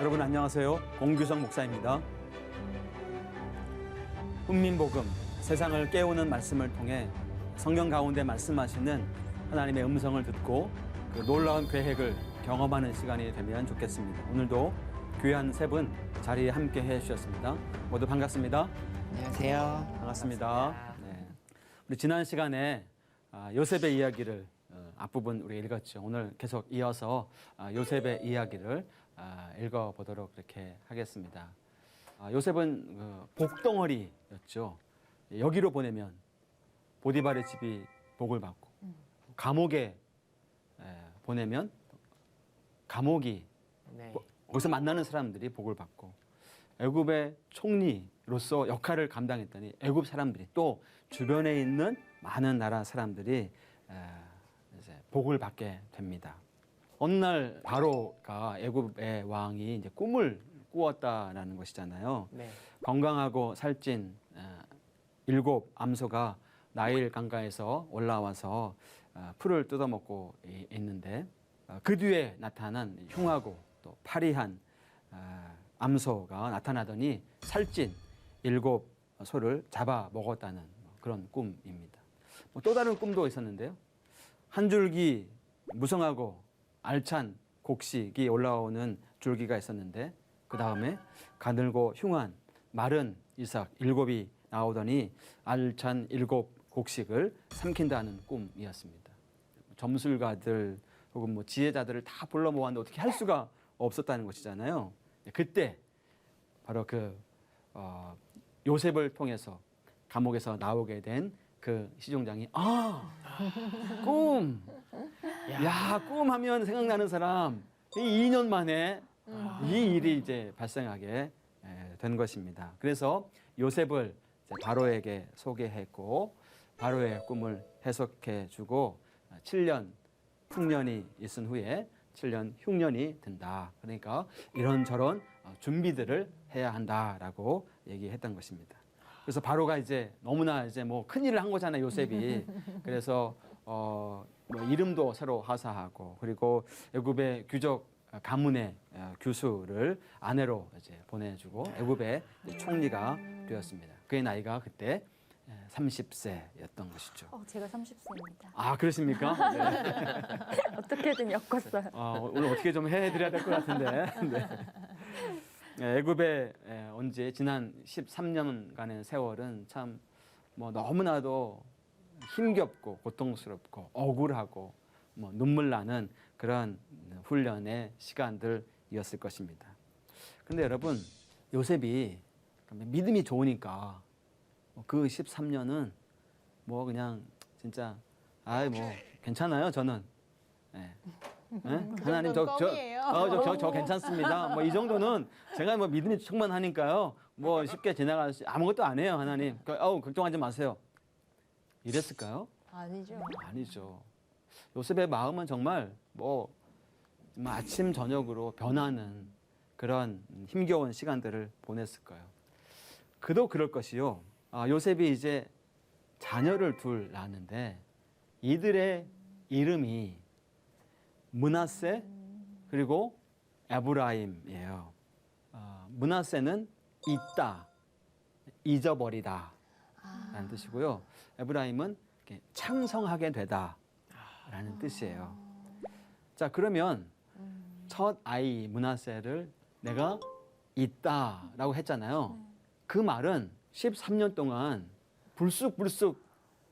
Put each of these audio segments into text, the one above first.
여러분 안녕하세요. 공규성 목사입니다. 훈민복음 세상을 깨우는 말씀을 통해 성경 가운데 말씀하시는 하나님의 음성을 듣고 그 놀라운 계획을 경험하는 시간이 되면 좋겠습니다. 오늘도 귀한 세 분 자리에 함께 해 주셨습니다. 모두 반갑습니다. 안녕하세요. 반갑습니다. 네. 우리 지난 시간에 아, 요셉의 이야기를 어, 앞부분 우리 읽었죠. 오늘 계속 이어서 아, 요셉의 이야기를 아, 읽어보도록 그렇게 하겠습니다. 아, 요셉은 그 복덩어리였죠. 여기로 보내면 보디발의 집이 복을 받고 감옥에 에, 보내면 감옥이 네. 뭐, 거기서 만나는 사람들이 복을 받고 애굽의 총리로서 역할을 감당했더니 애굽 사람들이 또 주변에 있는 많은 나라 사람들이 복을 받게 됩니다. 어느 날 바로가 애굽의 왕이 이제 꿈을 꾸었다라는 것이잖아요. 네. 건강하고 살찐 어, 일곱 암소가 나일 강가에서 올라와서 어, 풀을 뜯어먹고 이- 있는데 어, 그 뒤에 나타난 흉하고 또 파리한 어, 암소가 나타나더니 살찐 일곱 소를 잡아 먹었다는 그런 꿈입니다. 뭐또 다른 꿈도 있었는데요. 한 줄기 무성하고 알찬 곡식이 올라오는 줄기가 있었는데 그 다음에 가늘고 흉한 마른 이삭 일곱이 나오더니 알찬 일곱 곡식을 삼킨다는 꿈이었습니다. 점술가들 혹은 뭐 지혜자들을 다 불러 모았는데 어떻게 할 수가 없었다는 것이잖아요. 그때 바로 그 어, 요셉을 통해서 감옥에서 나오게 된 그 시종장이 아 꿈, 야 꿈 하면 생각나는 사람 이 2년 만에 이 일이 이제 발생하게 에, 된 것입니다. 그래서 요셉을 바로에게 소개했고 바로의 꿈을 해석해 주고 7년 흉년이 있은 후에 7년 흉년이 든다. 그러니까 이런저런 어, 준비들을 해야 한다라고 얘기했던 것입니다. 그래서 바로가 이제 너무나 이제 뭐 큰일을 한 거잖아요, 요셉이. 그래서 어, 뭐 이름도 새로 하사하고 그리고 애굽의 규적 가문의 어, 규수를 아내로 이제 보내주고 애굽의 이제 총리가 되었습니다. 그의 나이가 그때 30세였던 것이죠. 어, 제가 30세입니다. 아 그렇습니까? 네. 어떻게든 엮었어요. 어, 오늘 어떻게 좀 해드려야 될 것 같은데. 네. 예, 애굽에 예, 언제 지난 13년간의 세월은 참 뭐 너무나도 힘겹고 고통스럽고 억울하고 뭐 눈물 나는 그런 훈련의 시간들이었을 것입니다. 그런데 여러분 요셉이 믿음이 좋으니까 뭐그 13년은 뭐 그냥 진짜 아이 뭐 괜찮아요 저는 예. 예? 하나님 저저 어, 저, 저, 저 괜찮습니다. 뭐 이 정도는 제가 뭐 믿음이 충만하니까요. 뭐 쉽게 지나갈 수 아무것도 안 해요 하나님. 그, 어우 걱정하지 마세요. 이랬을까요? 아니죠. 아니죠. 요셉의 마음은 정말 뭐 아침 저녁으로 변하는 그런 힘겨운 시간들을 보냈을 거예요. 그도 그럴 것이요. 아, 요셉이 이제 자녀를 둘 낳았는데 이들의 이름이 문하세 그리고 에브라임이에요. 아, 문하세는 잊다, 잊어버리다 라는 뜻이고요. 에브라임은 창성하게 되다라는 뜻이에요. 자 그러면 첫 아이 문하세를 내가 잊다라고 했잖아요. 그 말은 13년 동안 불쑥불쑥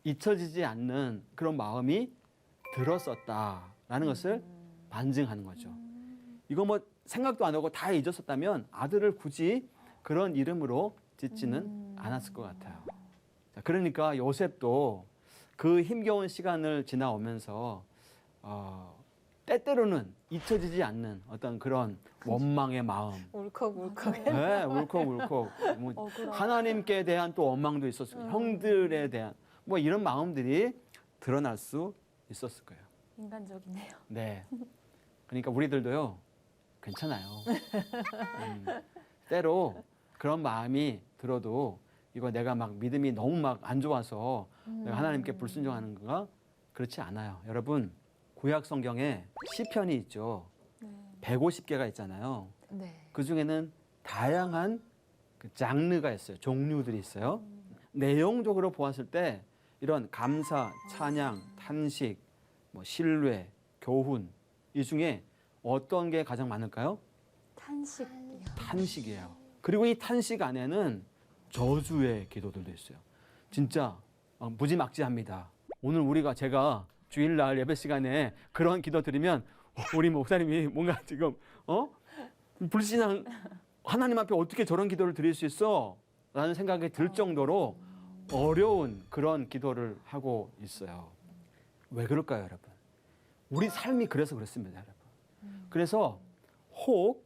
잊혀지지 않는 그런 마음이 들었었다라는 것을 반증하는 거죠. 이거 뭐 생각도 안 하고 다 잊었었다면 아들을 굳이 그런 이름으로 짓지는 않았을 것 같아요. 자, 그러니까 요셉도 그 힘겨운 시간을 지나오면서 어, 때때로는 잊혀지지 않는 어떤 그런 원망의 마음, 울컥울컥. 네, 울컥울컥. 뭐. 하나님께 대한 또 원망도 있었고 음. 형들에 대한 뭐 이런 마음들이 드러날 수 있었을 거예요. 인간적이네요. 네. 그러니까 우리들도요 괜찮아요. 음, 때로 그런 마음이 들어도 이거 내가 막 믿음이 너무 막 안 좋아서 내가 하나님께 불순종하는 거가 그렇지 않아요. 여러분 구약 성경에 시편이 있죠. 네. 150개가 있잖아요. 네. 그 중에는 다양한 그 장르가 있어요. 종류들이 있어요. 내용적으로 보았을 때 이런 감사, 찬양, 탄식, 뭐 신뢰, 교훈 이 중에 어떤 게 가장 많을까요? 탄식이요. 탄식이에요. 그리고 이 탄식 안에는 저주의 기도들도 있어요. 진짜 어, 무지막지합니다. 오늘 우리가 제가 주일날 예배 시간에 그런 기도 드리면 우리 목사님이 뭔가 지금 어 불신앙 하나님 앞에 어떻게 저런 기도를 드릴 수 있어? 라는 생각이 들 정도로 어려운 그런 기도를 하고 있어요. 왜 그럴까요, 여러분? 우리 삶이 그래서 그렇습니다, 여러분. 그래서 혹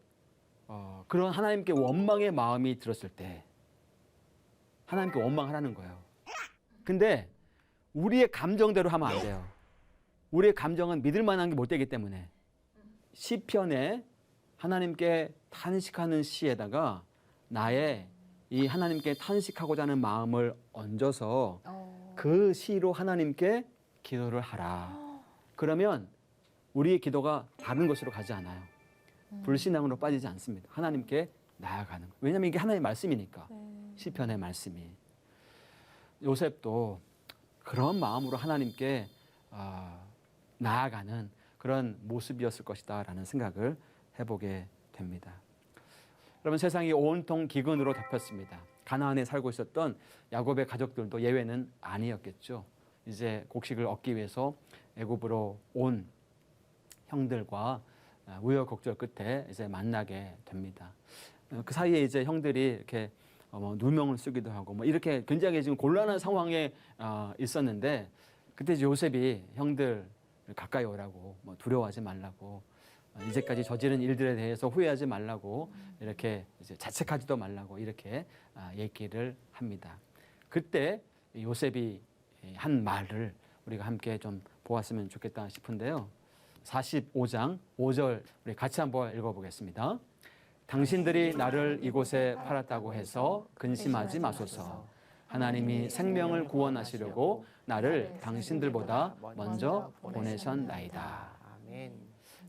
어, 그런 하나님께 원망의 마음이 들었을 때 하나님께 원망하라는 거예요. 근데 우리의 감정대로 하면 안 돼요. 우리의 감정은 믿을 만한 게 못 되기 때문에 시편에 하나님께 탄식하는 시에다가 나의 이 하나님께 탄식하고자 하는 마음을 얹어서 어. 그 시로 하나님께 기도를 하라. 그러면 우리의 기도가 다른 것으로 가지 않아요. 불신앙으로 빠지지 않습니다. 하나님께 나아가는 거. 왜냐하면 이게 하나님의 말씀이니까. 네. 시편의 말씀이. 요셉도 그런 마음으로 하나님께 아, 나아가는 그런 모습이었을 것이다라는 생각을 해보게 됩니다. 여러분 세상이 온통 기근으로 덮였습니다. 가나안에 살고 있었던 야곱의 가족들도 예외는 아니었겠죠. 이제 곡식을 얻기 위해서 애굽으로 온 형들과 아, 우여곡절 끝에 이제 만나게 됩니다. 어, 그 사이에 이제 형들이 이렇게 어, 뭐 누명을 쓰기도 하고 뭐 이렇게 굉장히 지금 곤란한 상황에 어, 있었는데 그때 요셉이 형들 가까이 오라고 뭐 두려워하지 말라고 어, 이제까지 저지른 일들에 대해서 후회하지 말라고 이렇게 자책하지도 말라고 이렇게 아, 얘기를 합니다. 그때 요셉이 한 말을 우리가 함께 좀 보았으면 좋겠다 싶은데요. 45장 5절 우리 같이 한번 읽어보겠습니다. 당신들이 나를 이곳에 팔았다고 해서 근심하지 마소서. 하나님이 생명을 구원하시려고 나를 당신들보다 먼저 보내셨나이다. 아멘.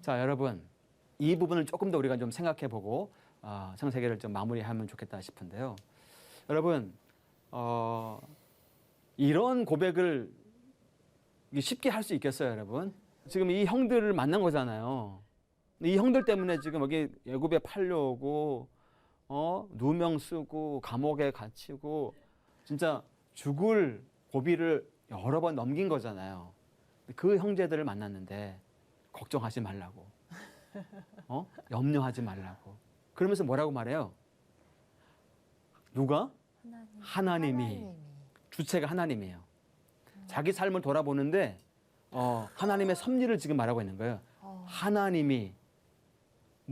자, 여러분 이 부분을 조금 더 우리가 좀 생각해 보고 어, 창세기를 좀 마무리하면 좋겠다 싶은데요. 여러분 어, 이런 고백을 쉽게 할 수 있겠어요, 여러분? 지금 이 형들을 만난 거잖아요. 이 형들 때문에 지금 여기 애굽에 팔려오고 어 누명 쓰고 감옥에 갇히고 진짜 죽을 고비를 여러 번 넘긴 거잖아요. 그 형제들을 만났는데 걱정하지 말라고, 어 염려하지 말라고. 그러면서 뭐라고 말해요? 누가 하나님. 하나님이 주체가 하나님이에요. 자기 삶을 돌아보는데 어, 하나님의 섭리를 지금 말하고 있는 거예요. 어. 하나님이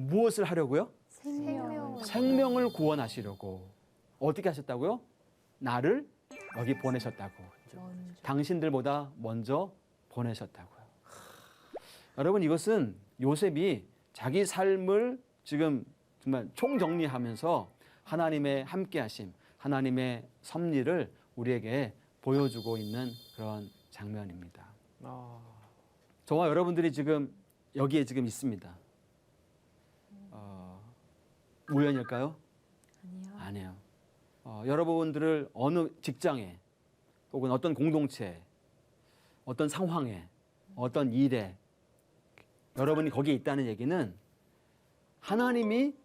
무엇을 하려고요? 생명. 생명을 구원하시려고 어떻게 하셨다고요? 나를 여기 보내셨다고. 먼저. 당신들보다 먼저 보내셨다고요. 여러분 이것은 요셉이 자기 삶을 지금 정말 총정리하면서 하나님의 함께하심, 하나님의 섭리를 우리에게 보여주고 있는 그런 장면입니다. 아, 저와 여러분들이 지금 여기에 지금 있습니다. 어, 우연일까요? 아니요. 아니에요. 어, 여러분들을 어느 직장에 혹은 어떤 공동체, 어떤 상황에, 어떤 일에 여러분이 거기에 있다는 얘기는 하나님이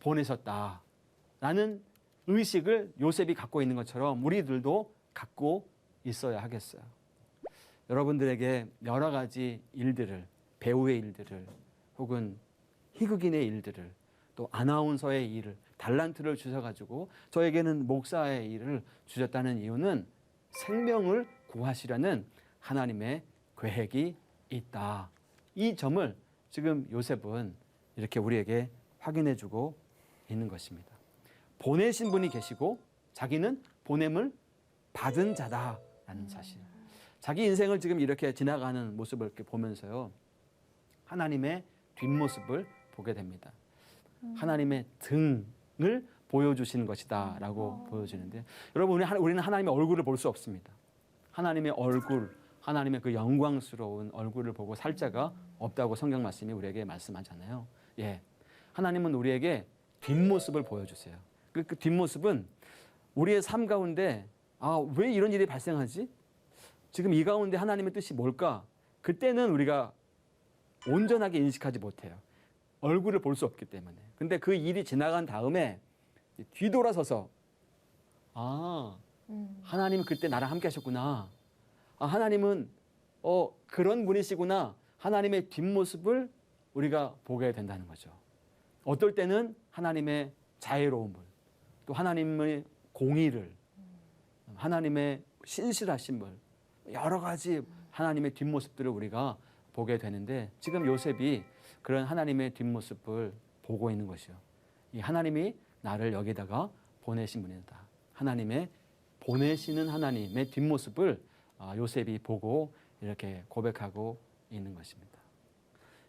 보내셨다라는 의식을 요셉이 갖고 있는 것처럼 우리들도 갖고 있어야 하겠어요. 여러분들에게 여러 가지 일들을 배우의 일들을 혹은 희극인의 일들을 또 아나운서의 일을 달란트를 주셔가지고 저에게는 목사의 일을 주셨다는 이유는 생명을 구하시려는 하나님의 계획이 있다. 이 점을 지금 요셉은 이렇게 우리에게 확인해주고 있는 것입니다. 보내신 분이 계시고 자기는 보냄을 받은 자다라는 사실. 자기 인생을 지금 이렇게 지나가는 모습을 이렇게 보면서요. 하나님의 뒷모습을 보게 됩니다. 하나님의 등을 보여주신 것이다라고 보여지는데 여러분 우리는 하나님의 얼굴을 볼 수 없습니다. 하나님의 얼굴, 하나님의 그 영광스러운 얼굴을 보고 살 자가 없다고 성경 말씀이 우리에게 말씀하잖아요. 예, 하나님은 우리에게 뒷모습을 보여주세요. 그, 그 뒷모습은 우리의 삶 가운데 아, 왜 이런 일이 발생하지? 지금 이 가운데 하나님의 뜻이 뭘까? 그때는 우리가 온전하게 인식하지 못해요. 얼굴을 볼 수 없기 때문에. 근데 그 일이 지나간 다음에 뒤돌아서서 아, 음. 하나님 그때 나랑 함께 하셨구나. 아, 하나님은 어, 그런 분이시구나. 하나님의 뒷모습을 우리가 보게 된다는 거죠. 어떨 때는 하나님의 자애로움을, 또 하나님의 공의를, 하나님의 신실하심을, 여러 가지 하나님의 뒷모습들을 우리가 보게 되는데 지금 요셉이 그런 하나님의 뒷모습을 보고 있는 것이요. 이 하나님이 나를 여기다가 보내신 분이다. 하나님의 보내시는 하나님의 뒷모습을 아, 요셉이 보고 이렇게 고백하고 있는 것입니다.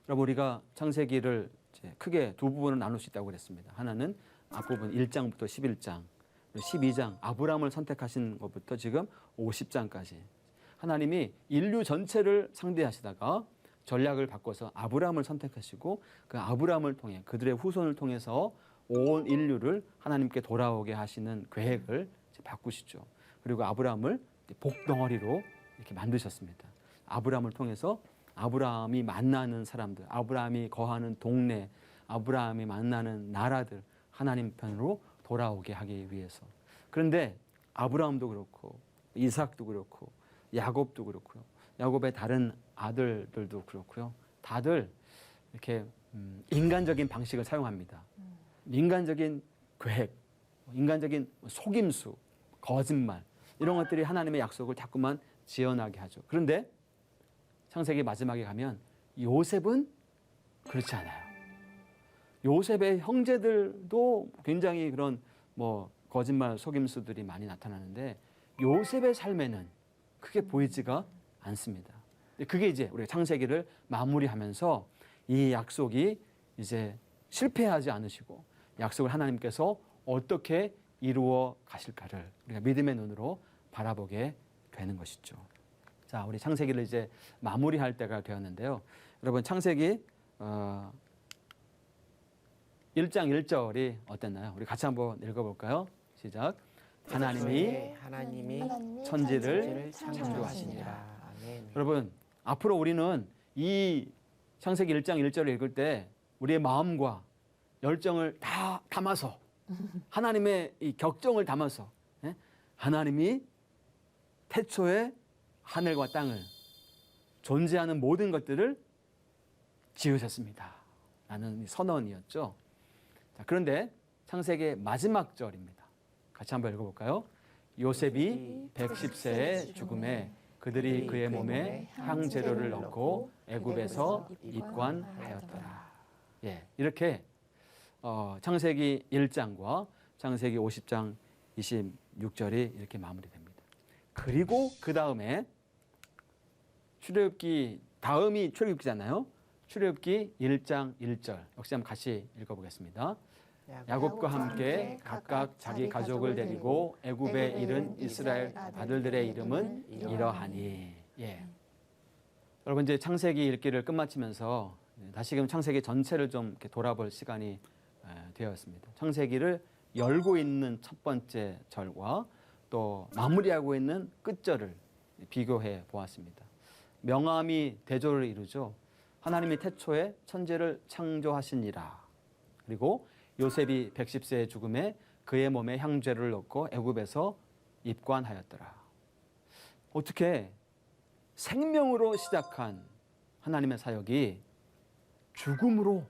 여러분 우리가 창세기를 크게 두 부분으로 나눌 수 있다고 그랬습니다. 하나는 앞부분 1장부터 11장, 12장 아브라함을 선택하신 것부터 지금 50장까지 하나님이 인류 전체를 상대하시다가 전략을 바꿔서 아브라함을 선택하시고 그 아브라함을 통해 그들의 후손을 통해서 온 인류를 하나님께 돌아오게 하시는 계획을 바꾸시죠. 그리고 아브라함을 복덩어리로 이렇게 만드셨습니다. 아브라함을 통해서 아브라함이 만나는 사람들, 아브라함이 거하는 동네, 아브라함이 만나는 나라들 하나님 편으로 돌아오게 하기 위해서. 그런데 아브라함도 그렇고 이삭도 그렇고 야곱도 그렇고요. 야곱의 다른 아들들도 그렇고요. 다들 이렇게 음, 인간적인 방식을 사용합니다. 인간적인 계획, 인간적인 속임수, 거짓말 이런 것들이 하나님의 약속을 자꾸만 지어나게 하죠. 그런데 창세기 마지막에 가면 요셉은 그렇지 않아요. 요셉의 형제들도 굉장히 그런 뭐 거짓말 속임수들이 많이 나타나는데 요셉의 삶에는 크게 보이지가 않습니다. 그게 이제 우리가 창세기를 마무리하면서 이 약속이 이제 실패하지 않으시고 약속을 하나님께서 어떻게 이루어 가실까를 우리가 믿음의 눈으로 바라보게 되는 것이죠. 자, 우리 창세기를 이제 마무리할 때가 되었는데요. 여러분 창세기 어, 1장 1절이 어땠나요? 우리 같이 한번 읽어 볼까요? 시작. 하나님이 하나님이 하나님이 천지를 창조하시니라. 여러분 앞으로 우리는 이 창세기 1장 1절을 읽을 때 우리의 마음과 열정을 다 담아서 하나님의 이 격정을 담아서 예? 하나님이 태초에 하늘과 땅을 존재하는 모든 것들을 지으셨습니다. 라는 이 선언이었죠. 자, 그런데 창세기의 마지막 절입니다. 같이 한번 읽어볼까요? 요셉이 110세의 죽음에 그들이 그의 몸에 향재료를 넣고 애굽에서 입관하였더라. 예, 이렇게 어, 창세기 1장과 창세기 50장 26절이 이렇게 마무리됩니다. 그리고 그 다음에 출애굽기 다음이 출애굽기잖아요. 출애굽기 1장 1절 역시 한번 같이 읽어보겠습니다. 야곱과 함께 각각 자기 가족을 데리고 애굽에 이른 이스라엘 아들들의 이름은 이러하니. 예. 여러분 이제 창세기 읽기를 끝마치면서 다시금 창세기 전체를 좀 돌아볼 시간이 에, 되었습니다. 창세기를 열고 있는 첫 번째 절과 또 마무리하고 있는 끝절을 비교해 보았습니다. 명암이 대조를 이루죠. 하나님이 태초에 천지를 창조하시니라. 그리고 요셉이 110세의 죽음에 그의 몸에 향죄를 넣고 애굽에서 입관하였더라. 어떻게 생명으로 시작한 하나님의 사역이 죽음으로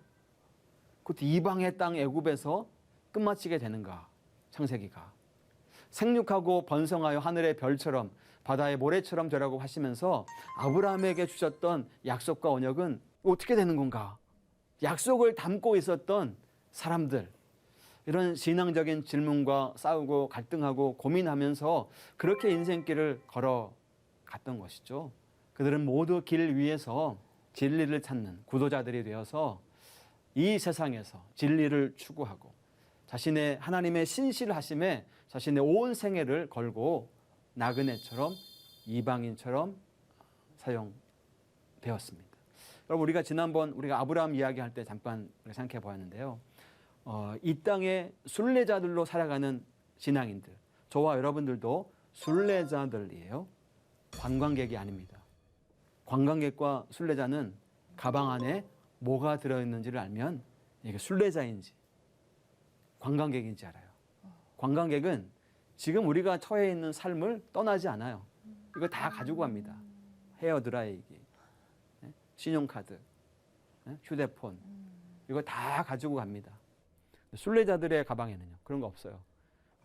그것도 이방의 땅 애굽에서 끝마치게 되는가? 창세기가 생육하고 번성하여 하늘의 별처럼 바다의 모래처럼 되라고 하시면서 아브라함에게 주셨던 약속과 언약은 어떻게 되는 건가? 약속을 담고 있었던 사람들 이런 신앙적인 질문과 싸우고 갈등하고 고민하면서 그렇게 인생길을 걸어 갔던 것이죠. 그들은 모두 길 위에서 진리를 찾는 구도자들이 되어서 이 세상에서 진리를 추구하고 자신의 하나님의 신실하심에 자신의 온 생애를 걸고 나그네처럼 이방인처럼 사용되었습니다. 여러분 우리가 지난번 우리가 아브라함 이야기할 때 잠깐 생각해 보았는데요. 어, 이 땅의 순례자들로 살아가는 신앙인들, 저와 여러분들도 순례자들이에요. 관광객이 아닙니다. 관광객과 순례자는 가방 안에 뭐가 들어있는지를 알면 이게 순례자인지 관광객인지 알아요. 관광객은 지금 우리가 처해 있는 삶을 떠나지 않아요. 이거 다 가지고 갑니다. 헤어 드라이기, 네? 신용카드, 네? 휴대폰, 이거 다 가지고 갑니다. 순례자들의 가방에는요 그런 거 없어요.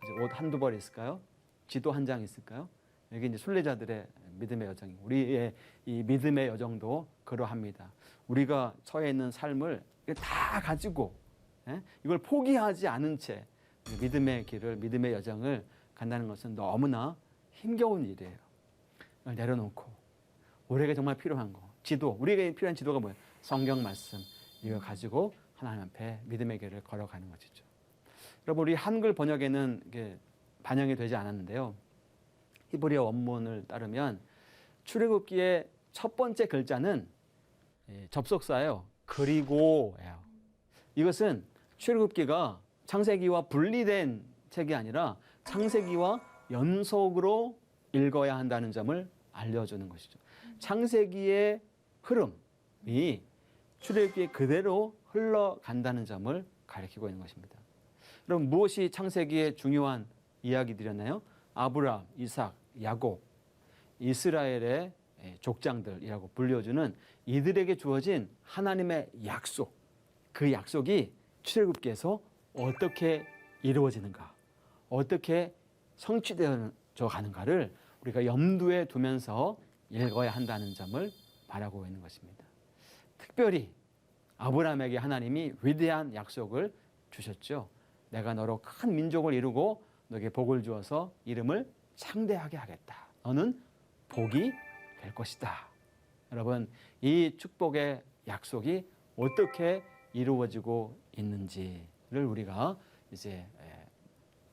이제 옷 한두 벌 있을까요? 지도 한 장 있을까요? 여기 이제 순례자들의 믿음의 여정, 우리의 이 믿음의 여정도 그러합니다. 우리가 처해 있는 삶을 다 가지고 예? 이걸 포기하지 않은 채 믿음의 길을 믿음의 여정을 간다는 것은 너무나 힘겨운 일이에요. 내려놓고 우리에게 정말 필요한 거 지도 우리에게 필요한 지도가 뭐예요? 성경 말씀 이거 가지고 하나님 앞에 믿음의 길을 걸어가는 것이죠. 여러분 우리 한글 번역에는 이게 반영이 되지 않았는데요. 히브리어 원문을 따르면 출애굽기의 첫 번째 글자는 예, 접속사예요. 그리고예요. 이것은 출애굽기가 창세기와 분리된 책이 아니라 창세기와 연속으로 읽어야 한다는 점을 알려주는 것이죠. 창세기의 흐름이 출애굽기에 그대로 흘러간다는 점을 가리키고 있는 것입니다. 그럼 무엇이 창세기의 중요한 이야기들이었나요? 아브라함, 이삭, 야곱, 이스라엘의 족장들이라고 불려주는 이들에게 주어진 하나님의 약속. 그 약속이 출애굽기에서 어떻게 이루어지는가, 어떻게 성취되어 가는가를 우리가 염두에 두면서 읽어야 한다는 점을 말하고 있는 것입니다. 특별히 아브라함에게 하나님이 위대한 약속을 주셨죠. 내가 너로 큰 민족을 이루고 너에게 복을 주어서 이름을 창대하게 하겠다. 너는 복이 될 것이다. 여러분, 이 축복의 약속이 어떻게 이루어지고 있는지를 우리가 이제 에,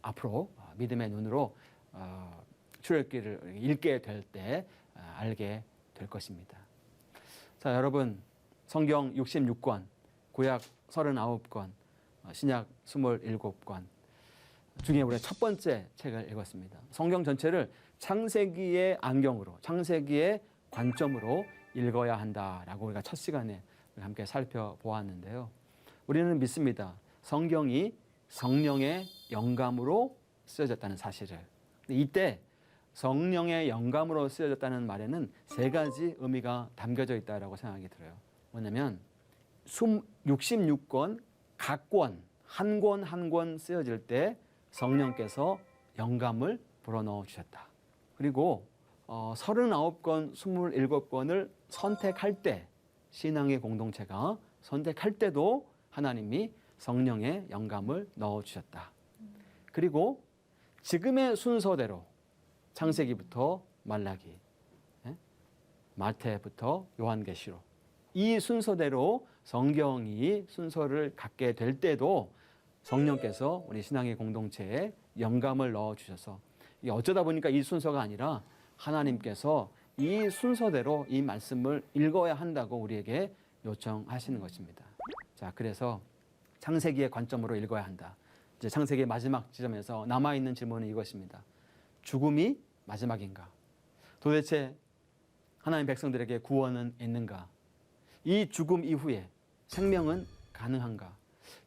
앞으로 어, 믿음의 눈으로 어, 출애굽기를 읽게 될때 어, 알게 될 것입니다. 자, 여러분 성경 66권, 구약 39권, 어, 신약 27권 중에 우리가 첫 번째 책을 읽었습니다. 성경 전체를 창세기의 안경으로, 창세기의 관점으로 읽어야 한다라고 우리가 첫 시간에 함께 살펴보았는데요. 우리는 믿습니다. 성경이 성령의 영감으로 쓰여졌다는 사실을. 이때 성령의 영감으로 쓰여졌다는 말에는 세 가지 의미가 담겨져 있다라고 생각이 들어요. 뭐냐면 66권 각 권, 한 권 한 권 쓰여질 때 성령께서 영감을 불어넣어 주셨다. 그리고 어, 39권, 27권을 선택할 때 신앙의 공동체가 선택할 때도 하나님이 성령의 영감을 넣어 주셨다. 그리고 지금의 순서대로 창세기부터 말라기, 예? 마태부터 요한계시록 이 순서대로 성경이 순서를 갖게 될 때도 성령께서 우리 신앙의 공동체에 영감을 넣어 주셔서 어쩌다 보니까 이 순서가 아니라 하나님께서 이 순서대로 이 말씀을 읽어야 한다고 우리에게 요청하시는 것입니다. 자, 그래서 창세기의 관점으로 읽어야 한다. 이제 창세기의 마지막 지점에서 남아 있는 질문은 이것입니다. 죽음이 마지막인가? 도대체 하나님 백성들에게 구원은 있는가? 이 죽음 이후에 생명은 가능한가?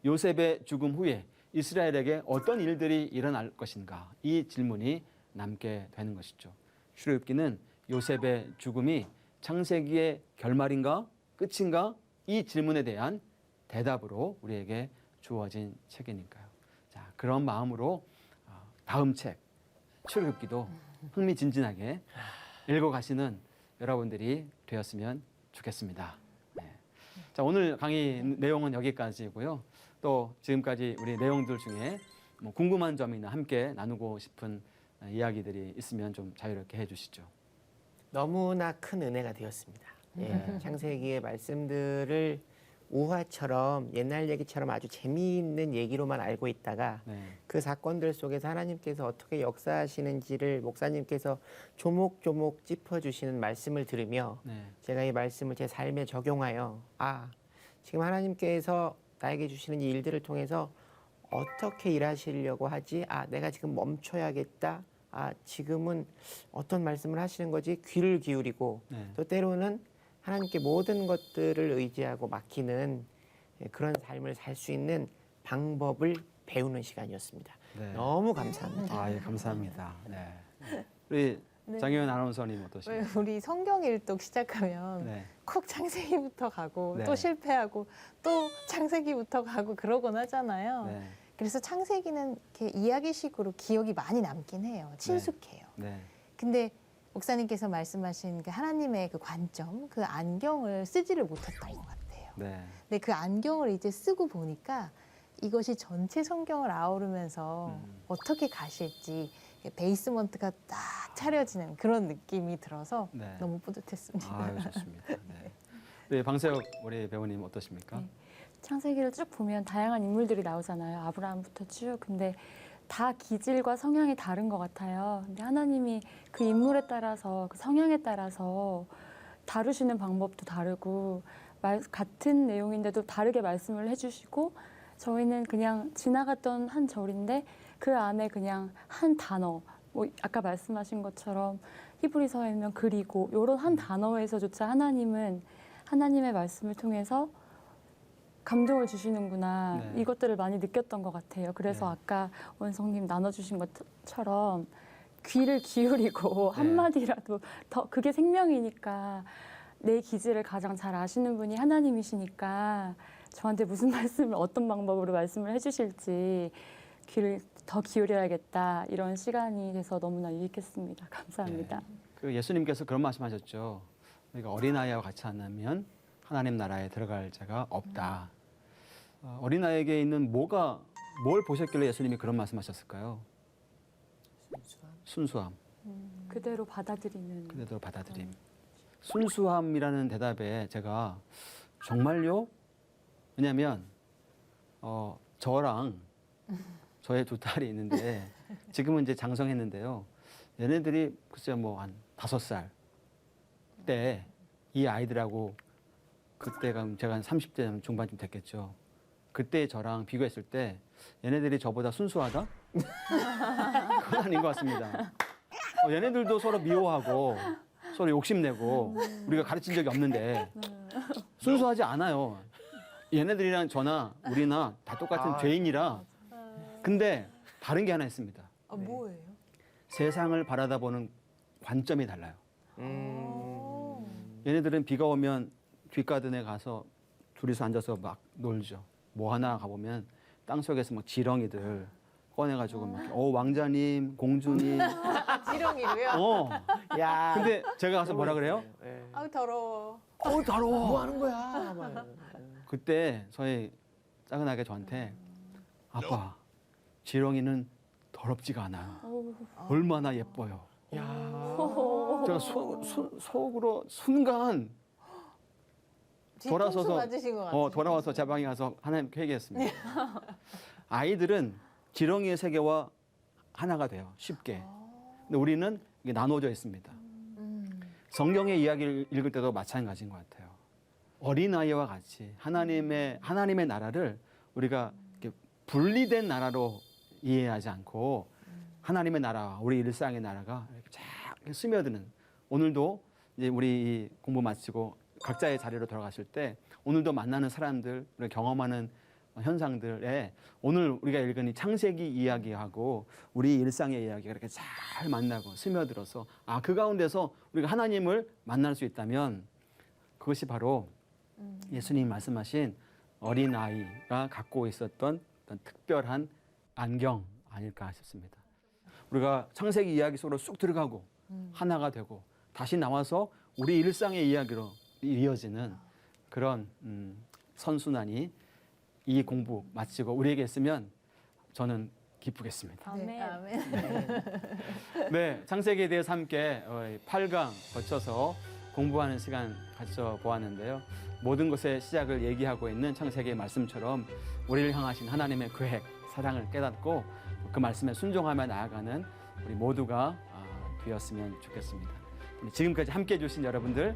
요셉의 죽음 후에 이스라엘에게 어떤 일들이 일어날 것인가? 이 질문이 남게 되는 것이죠. 출애굽기는 요셉의 죽음이 창세기의 결말인가 끝인가 이 질문에 대한 대답으로 우리에게 주어진 책이니까요. 자 그런 마음으로 어, 다음 책 출애굽기도 흥미진진하게 읽어가시는 여러분들이 되었으면 좋겠습니다. 네. 자 오늘 강의 내용은 여기까지고요. 또 지금까지 우리 내용들 중에 뭐 궁금한 점이나 함께 나누고 싶은 이야기들이 있으면 좀 자유롭게 해주시죠. 너무나 큰 은혜가 되었습니다. 예, 창세기의 말씀들을 우화처럼 옛날 얘기처럼 아주 재미있는 얘기로만 알고 있다가 네. 그 사건들 속에서 하나님께서 어떻게 역사하시는지를 목사님께서 조목조목 짚어주시는 말씀을 들으며 네. 제가 이 말씀을 제 삶에 적용하여 아 지금 하나님께서 나에게 주시는 이 일들을 통해서 어떻게 일하시려고 하지? 아, 내가 지금 멈춰야겠다. 아, 지금은 어떤 말씀을 하시는 거지? 귀를 기울이고 네. 또 때로는 하나님께 모든 것들을 의지하고 맡기는 예, 그런 삶을 살 수 있는 방법을 배우는 시간이었습니다. 네. 너무 감사합니다. 아, 예, 감사합니다. 네. 우리 네. 장효연 아나운서님 왜 어떠신가요? 우리 성경 일독 시작하면 네. 콕 창세기부터 가고 네. 또 실패하고 또 창세기부터 가고 그러곤 하잖아요. 네. 그래서 창세기는 이렇게 이야기식으로 기억이 많이 남긴 해요. 친숙해요. 네. 근데 목사님께서 말씀하신 그 하나님의 그 관점, 그 안경을 쓰지를 못했던 것 같아요. 네. 근데 그 안경을 이제 쓰고 보니까 이것이 전체 성경을 아우르면서 음. 어떻게 가실지 베이스먼트가 딱 차려지는 그런 느낌이 들어서 네. 너무 뿌듯했습니다. 아유, 좋습니다. 네. 우리 방세혁 우리 배우님 어떠십니까? 네. 창세기를 쭉 보면 다양한 인물들이 나오잖아요. 아브라함부터 쭉. 근데 다 기질과 성향이 다른 것 같아요. 근데 하나님이 그 인물에 따라서 그 성향에 따라서 다루시는 방법도 다르고 말, 같은 내용인데도 다르게 말씀을 해주시고 저희는 그냥 지나갔던 한 절인데 그 안에 그냥 한 단어 뭐 아까 말씀하신 것처럼 히브리서에는 그리고 이런 한 단어에서조차 하나님은 하나님의 말씀을 통해서 감동을 주시는구나 네. 이것들을 많이 느꼈던 것 같아요. 그래서 네. 아까 원성님 나눠주신 것처럼 귀를 기울이고 네. 한마디라도 더 그게 생명이니까 내 기질을 가장 잘 아시는 분이 하나님이시니까 저한테 무슨 말씀을 어떤 방법으로 말씀을 해주실지 귀를 더 기울여야겠다 이런 시간이 돼서 너무나 유익했습니다. 감사합니다. 그 예수님께서 그런 말씀하셨죠. 우리가 어린 아이와 같이 안 하면 하나님 나라에 들어갈 자가 없다. 어, 어린아이에게 있는 뭐가 뭘 보셨길래 예수님이 그런 말씀하셨을까요? 순수함. 그대로 받아들이는 그대로 받아들임. 순수함이라는 대답에 제가 정말요? 왜냐하면 어, 저랑 저의 두 딸이 있는데 지금은 이제 장성했는데요. 얘네들이 글쎄 뭐한 다섯 살 때 이 아이들하고 그때가 제가 한 30대 중반쯤 됐겠죠. 그때 저랑 비교했을 때 얘네들이 저보다 순수하다? 그건 아닌 것 같습니다. 어, 얘네들도 서로 미워하고 서로 욕심내고 우리가 가르친 적이 없는데 순수하지 않아요. 얘네들이랑 저나 우리나 다 똑같은 아. 죄인이라 근데 다른 게 하나 있습니다. 아, 뭐예요? 세상을 바라다보는 관점이 달라요. 음. 얘네들은 비가 오면 뒷가든에 가서 둘이서 앉아서 막 놀죠. 뭐 하나 가보면 땅 속에서 막 지렁이들 꺼내가지고 막, 어 왕자님, 공주님, 지렁이로요? 어. 야. 근데 제가 가서 뭐라 그래요? 예. 아우 더러워. 어 더러워. 뭐 하는 거야? 막. 그때 저희 짜증나게 저한테 아빠 지렁이는 더럽지가 않아요. 얼마나 예뻐요. 야. 제가 속, 속, 속으로 순간 돌아서서- 맞으신 것. 어, 돌아와서 제 방에 가서 하나님께 회개했습니다. 아이들은 지렁이의 세계와 하나가 돼요. 쉽게. 근데 우리는 이게 나눠져 있습니다. 음. 성경의 이야기를 읽을 때도 마찬가지인 것 같아요. 어린아이와 같이 하나님의 하나님의 나라를 우리가 분리된 나라로 이해하지 않고 하나님의 나라와 우리 일상의 나라가 이렇게 쫙 스며드는 오늘도 이제 우리 이 공부 마치고 각자의 자리로 돌아가실 때 오늘도 만나는 사람들, 우리가 경험하는 현상들에 오늘 우리가 읽은 이 창세기 이야기하고 우리 일상의 이야기가 이렇게 잘 만나고 스며들어서 아 그 가운데서 우리가 하나님을 만날 수 있다면 그것이 바로 예수님 말씀하신 어린 아이가 갖고 있었던 어떤 특별한 안경 아닐까 싶습니다. 우리가 창세기 이야기 속으로 쑥 들어가고 하나가 되고 다시 나와서 우리 일상의 이야기로 이어지는 그런 음, 선순환이 이 공부 마치고 우리에게 있으면 저는 기쁘겠습니다. 아멘. 네, 아멘. 네, 창세기에 대해서 함께 8강 거쳐서 공부하는 시간 가져 보았는데요. 모든 것의 시작을 얘기하고 있는 창세기의 말씀처럼 우리를 향하신 하나님의 계획, 사랑을 깨닫고 그 말씀에 순종하며 나아가는 우리 모두가 아, 되었으면 좋겠습니다. 지금까지 함께 해주신 여러분들